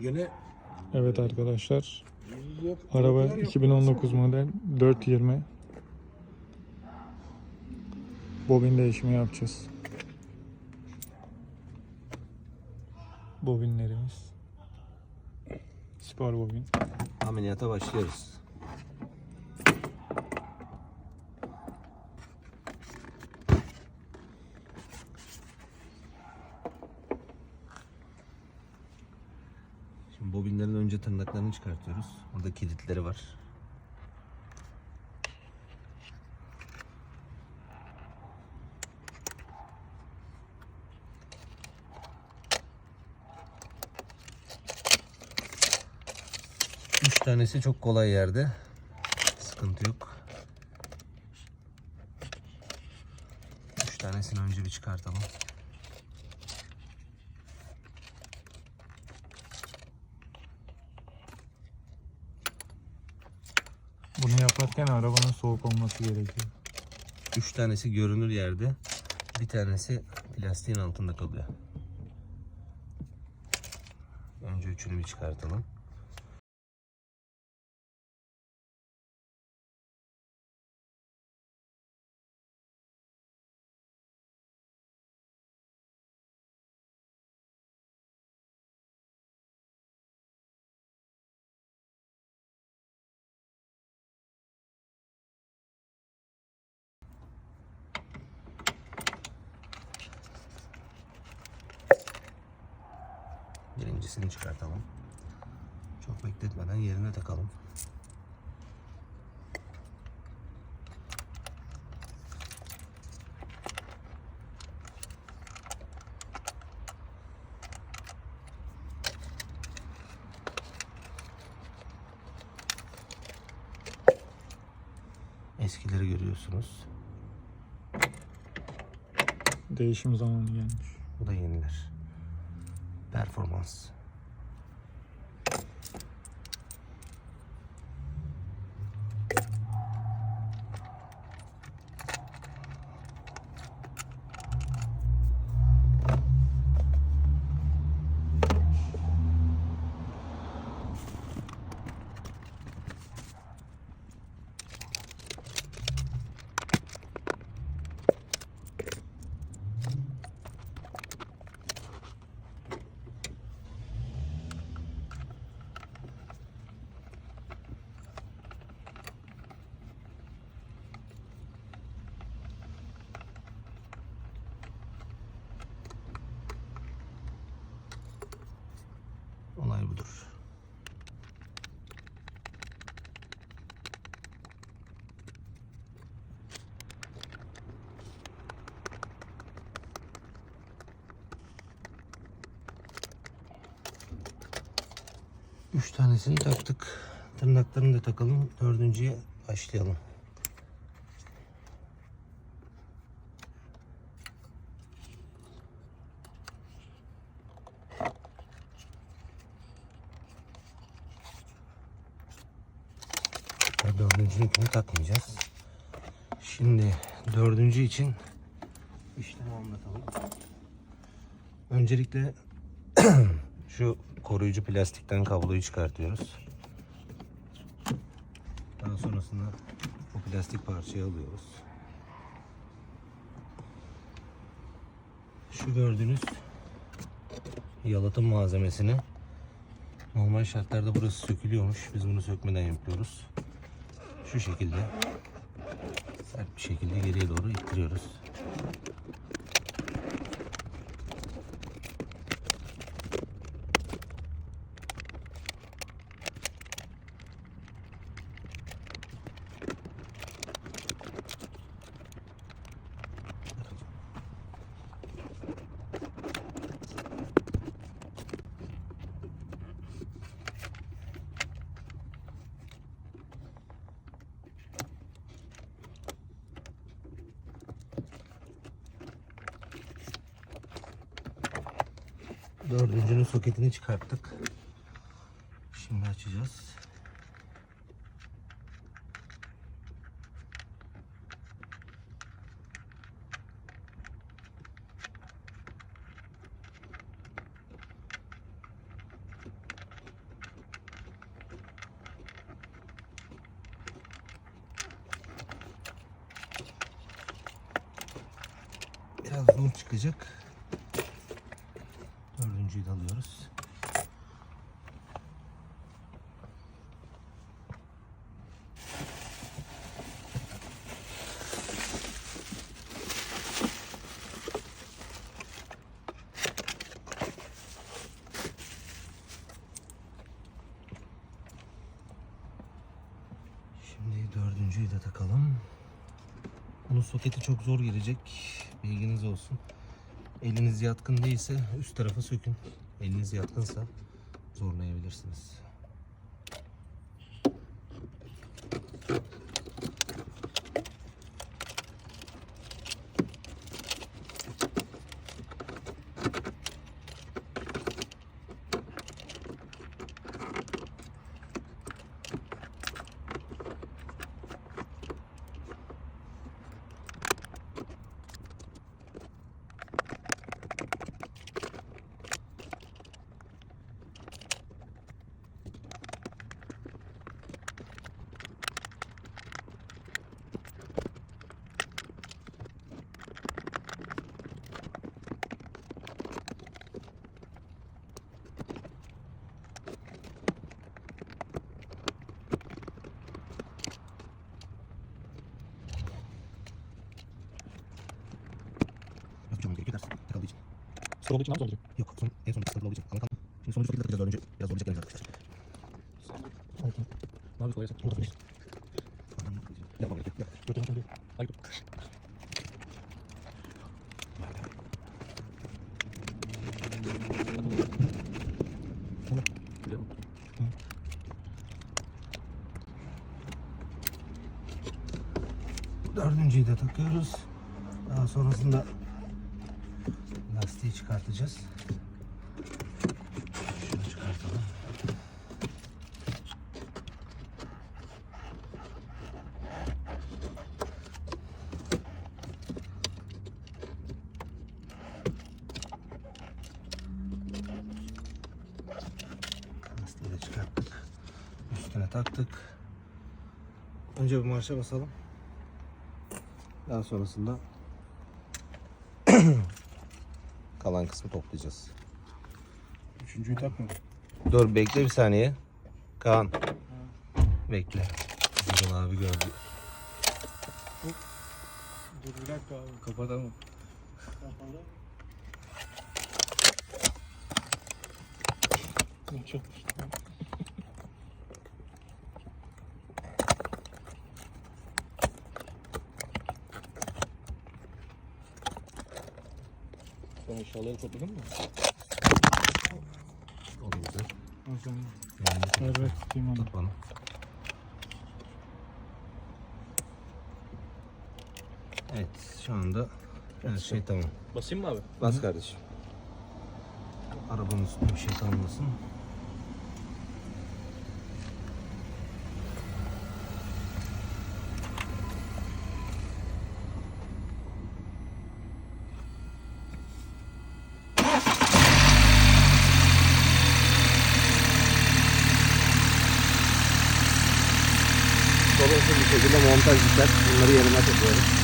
Yine Evet arkadaşlar. Araba 2019 model 420. Bobin değişimi yapacağız. Bobinlerimiz. Spor bobin. Ameliyata başlıyoruz. Şimdi bobinlerin önce tırnaklarını çıkartıyoruz. Burada kilitleri var. Üç tanesi çok kolay yerde. Sıkıntı yok. Üç tanesini önce bir çıkartalım. Yaparken arabanın soğuk olması gerekiyor. Üç tanesi görünür yerde. Bir tanesi plastiğin altında kalıyor. Önce üçünü bir çıkartalım. Birincisini çıkartalım. Çok bekletmeden yerine takalım. Eskileri görüyorsunuz. Değişim zamanı gelmiş. Bu da yeniler. Performans. Üç tanesini taktık. Tırnaklarını da takalım. Dördüncüye başlayalım. Dördüncünü takmayacağız. Şimdi dördüncü için işlemi anlatalım. Öncelikle şu koruyucu plastikten kabloyu çıkartıyoruz. Daha sonrasında bu plastik parçayı alıyoruz. Şu gördüğünüz yalıtım malzemesini normal şartlarda burası sökülüyormuş. Biz bunu sökmeden yapıyoruz. Şu şekilde sert bir şekilde geriye doğru ittiriyoruz. Dördüncünün soketini çıkarttık. Şimdi açacağız. Biraz un çıkacak. Dördüncüyü de alıyoruz. Şimdi dördüncüyü de takalım. Bunun soketi çok zor gelecek. Bilginiz olsun. Eliniz yatkın değilse üst tarafa sökün. Eliniz yatkınsa zorlayabilirsiniz. Olduğu için nasıl olacak? Yok son, en son sıkıntılı olduğu için. Ama kaldı. Şimdi sonuncu soketi takacağız dördüncü. Biraz zorlayacak arkadaşlar. Ne yapıyorsun? Kolay gelsin. Burada mıyız? Yapmam gerekiyor. Yap. Götürün şöyle. Ay dur. Dördüncüyü de takıyoruz. Daha sonrasında lastiği çıkartacağız. Şunu çıkartalım. Lastiği de çıkarttık. Üstüne taktık. Önce bir marşa basalım. Daha sonrasında kalan kısmı toplayacağız. Üçüncüyü takma. Dur bekle bir saniye. Kaan. Bekle. Zırıl abi gördü. Dur bir dakika abi. Kapatalım. Çok Sen eşyaları topladın mı? O da güzel. O zaman Yani ver tutayım onu. tut bana. Evet şu anda her şey tamam. Basayım mı abi? Bas kardeşim. Arabanın üstünde bir şey kalmasın. Bir şekilde montaj biter.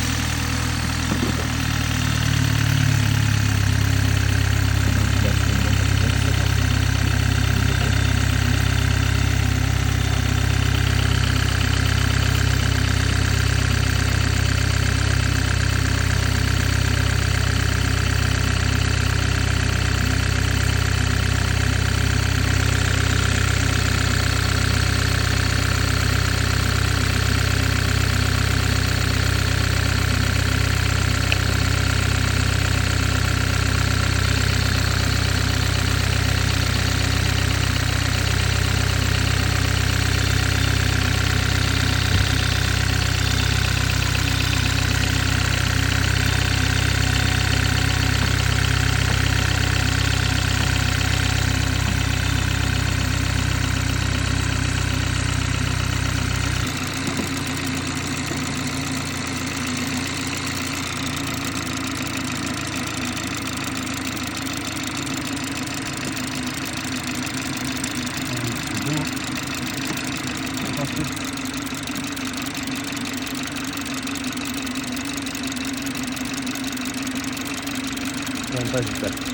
Bunları yerine takıyorum. Montaj güzel.